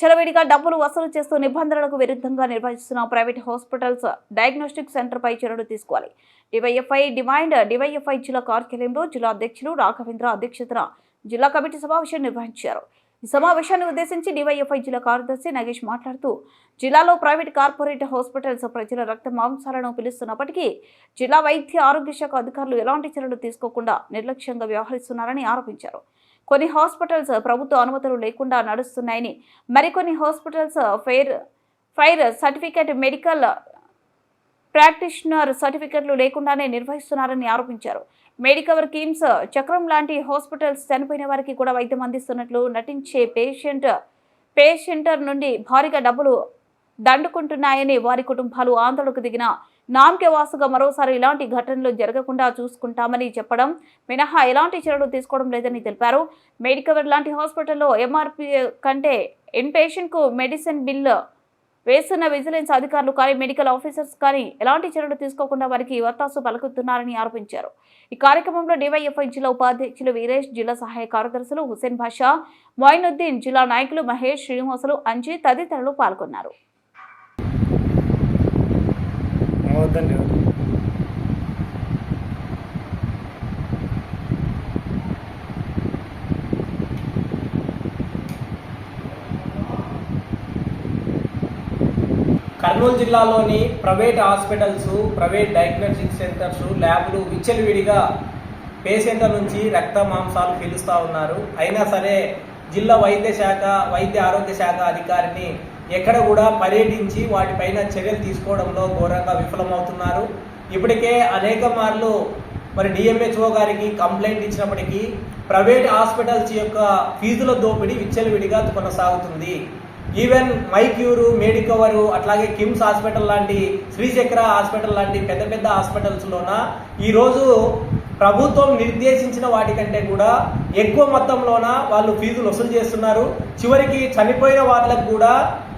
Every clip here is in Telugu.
చెలవిడిగా డబ్బులు వసూలు చేస్తూ నిబంధనలకు విరుద్ధంగా నిర్వహిస్తున్న ప్రైవేట్ హాస్పిటల్స్ డయాగ్నోస్టిక్ సెంటర్ పై చర్యలు తీసుకోవాలి. డివైఎఫ్ఐ డిమాండ్ డివైఎఫ్ఐ జిల్లా కార్యాలయంలో జిల్లా అధ్యక్షులు రాఘవేంద్ర అధ్యక్షతన జిల్లా కమిటీ సమావేశం నిర్వహించారు. ఈ సమావేశాన్ని ఉద్దేశించి డివైఎఫ్ఐ జిల్లా కార్యదర్శి నగేష్ మాట్లాడుతూ జిల్లాలో ప్రైవేట్ కార్పొరేట్ హాస్పిటల్స్ ప్రజల రక్త మాంసాలను పిలుస్తున్నప్పటికీ జిల్లా వైద్య ఆరోగ్య శాఖ అధికారులు ఎలాంటి చర్యలు తీసుకోకుండా నిర్లక్ష్యంగా వ్యవహరిస్తున్నారని ఆరోపించారు. కొన్ని హాస్పిటల్స్ ప్రభుత్వ అనుమతులు లేకుండా నడుస్తున్నాయని మరికొన్ని hospitals fire fire certificate medical practitioner సర్టిఫికెట్లు లేకుండానే నిర్వహిస్తున్నారని ఆరోపించారు. మెడికవర్ కిమ్స్ చక్రం లాంటి హాస్పిటల్స్ చనిపోయిన వారికి కూడా వైద్యం అందిస్తున్నట్లు నటించే పేషెంట్ పేషెంటర్ నుండి భారీగా డబ్బులు దండుకుంటున్నాయని వారి కుటుంబాలు ఆందోళనకు దిగిన నామకేవాసుగా మరోసారి ఇలాంటి ఘటనలు జరగకుండా చూసుకుంటామని చెప్పడం మినహా ఎలాంటి చర్యలు తీసుకోవడం లేదని తెలిపారు. మెడికవర్ లాంటి హాస్పిటల్లో ఎంఆర్పి కంటే ఇన్ పేషెంట్కు మెడిసిన్ బిల్లు వేస్తున్న విజిలెన్స్ అధికారులు కానీ మెడికల్ ఆఫీసర్స్ కానీ ఎలాంటి చర్యలు తీసుకోకుండా వారికి వత్తాసు పలుకుతున్నారని ఆరోపించారు. ఈ కార్యక్రమంలో డివైఎఫ్ఐ జిల్లా ఉపాధ్యక్షులు వీరేష్ జిల్లా సహాయ కార్యదర్శులు హుసేన్ భాషా మొయినుద్దీన్ జిల్లా నాయకులు మహేష్ శ్రీనివాసులు అంజీ తదితరులు పాల్గొన్నారు. ధన్యవాదాలు కర్నూలు జిల్లాలోని private hospitals private diagnostic centres ల్యాబ్లు విచ్చలవిడిగా పేషెంట్ల నుంచి రక్త మాంసాలు పీలుస్తూ ఉన్నారు. అయినా సరే జిల్లా వైద్య శాఖ వైద్య ఆరోగ్య శాఖ అధికారిని ఎక్కడ కూడా పర్యటించి వాటిపైన చర్యలు తీసుకోవడంలో ఘోరంగా విఫలమవుతున్నారు. ఇప్పటికే అనేక మార్లు మరి డిఎంహెచ్ఓ గారికి కంప్లైంట్ ఇచ్చినప్పటికీ ప్రైవేట్ హాస్పిటల్స్ యొక్క ఫీజుల దోపిడీ విచ్చలవిడిగా కొనసాగుతుంది. ఈవెన్ మైక్యూరు మేడికవరు అట్లాగే కిమ్స్ హాస్పిటల్ లాంటి శ్రీచక్ర హాస్పిటల్ లాంటి పెద్ద పెద్ద హాస్పిటల్స్లోన ఈరోజు ప్రభుత్వం నిర్దేశించిన వాటికంటే కూడా ఎక్కువ మొత్తంలోన వాళ్ళు ఫీజులు వసూలు చేస్తున్నారు. చివరికి చనిపోయిన వాళ్ళకు కూడా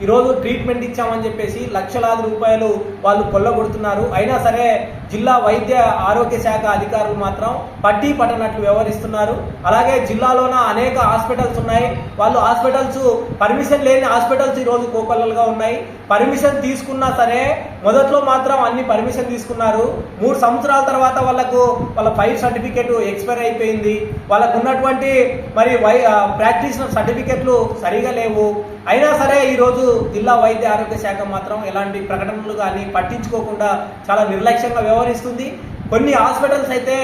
ఈరోజు ట్రీట్మెంట్ ఇచ్చామని చెప్పేసి లక్షలాది రూపాయలు వాళ్ళు కొల్లగొడుతున్నారు. అయినా సరే జిల్లా వైద్య ఆరోగ్య శాఖ అధికారులు మాత్రం పట్టి పట్టనట్లు వ్యవహరిస్తున్నారు. అలాగే జిల్లాలోన అనేక హాస్పిటల్స్ ఉన్నాయి. వాళ్ళు హాస్పిటల్స్ పర్మిషన్ లేని హాస్పిటల్స్ ఈరోజు కోకొల్లలుగా ఉన్నాయి. పర్మిషన్ తీసుకున్నా సరే మొదట్లో మాత్రం అన్ని పర్మిషన్ తీసుకున్నారు. మూడు సంవత్సరాల తర్వాత వాళ్ళకు వాళ్ళ ఫైల్ సర్టిఫికేట్ ఎక్స్పైర్ అయిపోయింది. వాళ్ళకు ఉన్నటువంటి మరి వై ప్రాక్టీస్ సర్టిఫికెట్లు సరిగా లేవు. అయినా సరే ఈరోజు జిల్లా వైద్య ఆరోగ్య శాఖ మాత్రం ఎలాంటి ప్రకటనలు కానీ పట్టించుకోకుండా చాలా నిర్లక్ష్యంగా వ్యవహరిస్తుంది. కొన్ని హాస్పిటల్స్ అయితే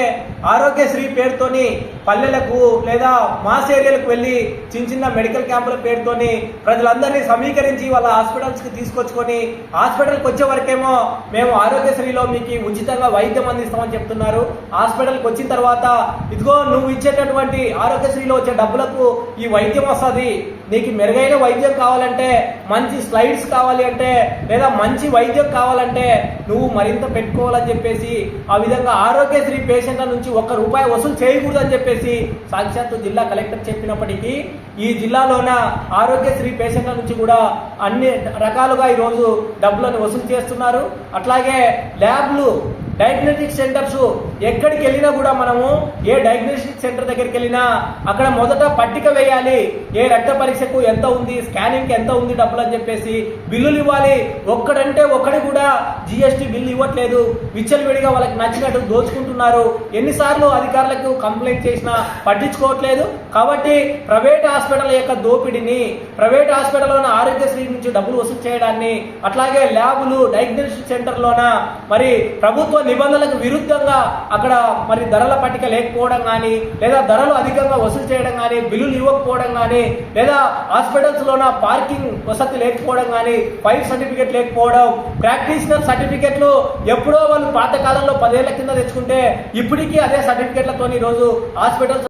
ఆరోగ్యశ్రీ పేరుతోని పల్లెలకు లేదా మాస్ ఏరియాలకు వెళ్ళి చిన్న చిన్న మెడికల్ క్యాంపుల పేరుతోని ప్రజలందరినీ సమీకరించి వాళ్ళ హాస్పిటల్స్కి తీసుకొచ్చుకొని హాస్పిటల్కి వచ్చే వరకేమో మేము ఆరోగ్యశ్రీలో మీకు ఉచితంగా వైద్యం అందిస్తామని చెప్తున్నారు. హాస్పిటల్కి వచ్చిన తర్వాత ఇదిగో నువ్వు ఇచ్చేటటువంటి ఆరోగ్యశ్రీలో వచ్చే డబ్బులకు ఈ వైద్యం వస్తుంది. నీకు మెరుగైన వైద్యం కావాలంటే మంచి స్లైడ్స్ కావాలి అంటే లేదా మంచి వైద్యం కావాలంటే నువ్వు మరింత పెట్టుకోవాలని చెప్పేసి ఆ విధంగా ఆరోగ్యశ్రీ పేషెంట్ల నుంచి ఒక్క రూపాయి వసూలు చేయకూడదని చెప్పేసి సాక్షాత్తు జిల్లా కలెక్టర్ చెప్పినప్పటికీ ఈ జిల్లాలోన ఆరోగ్యశ్రీ పేషెంట్ల నుంచి కూడా అన్ని రకాలుగా ఈరోజు డబ్బులను వసూలు చేస్తున్నారు. అట్లాగే ల్యాబ్లు డయాగ్నోస్టిక్ సెంటర్స్ ఎక్కడికి వెళ్ళినా కూడా మనము ఏ డయాగ్నోస్టిక్ సెంటర్ దగ్గరికి వెళ్ళినా అక్కడ మొదట పట్టిక వేయాలి. ఏ రక్త పరీక్షకు ఎంత ఉంది స్కానింగ్కి ఎంత ఉంది డబ్బులు అని చెప్పేసి బిల్లులు ఇవ్వాలి. ఒక్కడంటే ఒక్కడి కూడా జిఎస్టీ బిల్లు ఇవ్వట్లేదు. విచ్చలవిడిగా వాళ్ళకి నచ్చినట్టు దోచుకుంటున్నారు. ఎన్నిసార్లు అధికారులకు కంప్లైంట్ చేసినా పట్టించుకోవట్లేదు. కాబట్టి ప్రైవేట్ హాస్పిటల్ యొక్క దోపిడిని ప్రైవేట్ హాస్పిటల్లోన ఆరోగ్య నుంచి డబ్బులు వసూలు చేయడాన్ని అట్లాగే ల్యాబులు డయాగ్నోస్టిక్ సెంటర్లోన మరి ప్రభుత్వ నిబంధనలకు విరుద్ధంగా అక్కడ మరి ధరల పట్టిక లేకపోవడం కానీ లేదా ధరలు అధికంగా వసూలు చేయడం కానీ బిల్లులు ఇవ్వకపోవడం కానీ లేదా హాస్పిటల్స్లోన పార్కింగ్ వసతి లేకపోవడం కానీ ఫైర్ సర్టిఫికేట్ లేకపోవడం ప్రాక్టీషనర్ సర్టిఫికేట్లు ఎప్పుడో వాళ్ళు పాతకాలంలో పదేళ్ళ కింద తెచ్చుకుంటే ఇప్పటికీ అదే సర్టిఫికేట్లతో ఈరోజు హాస్పిటల్స్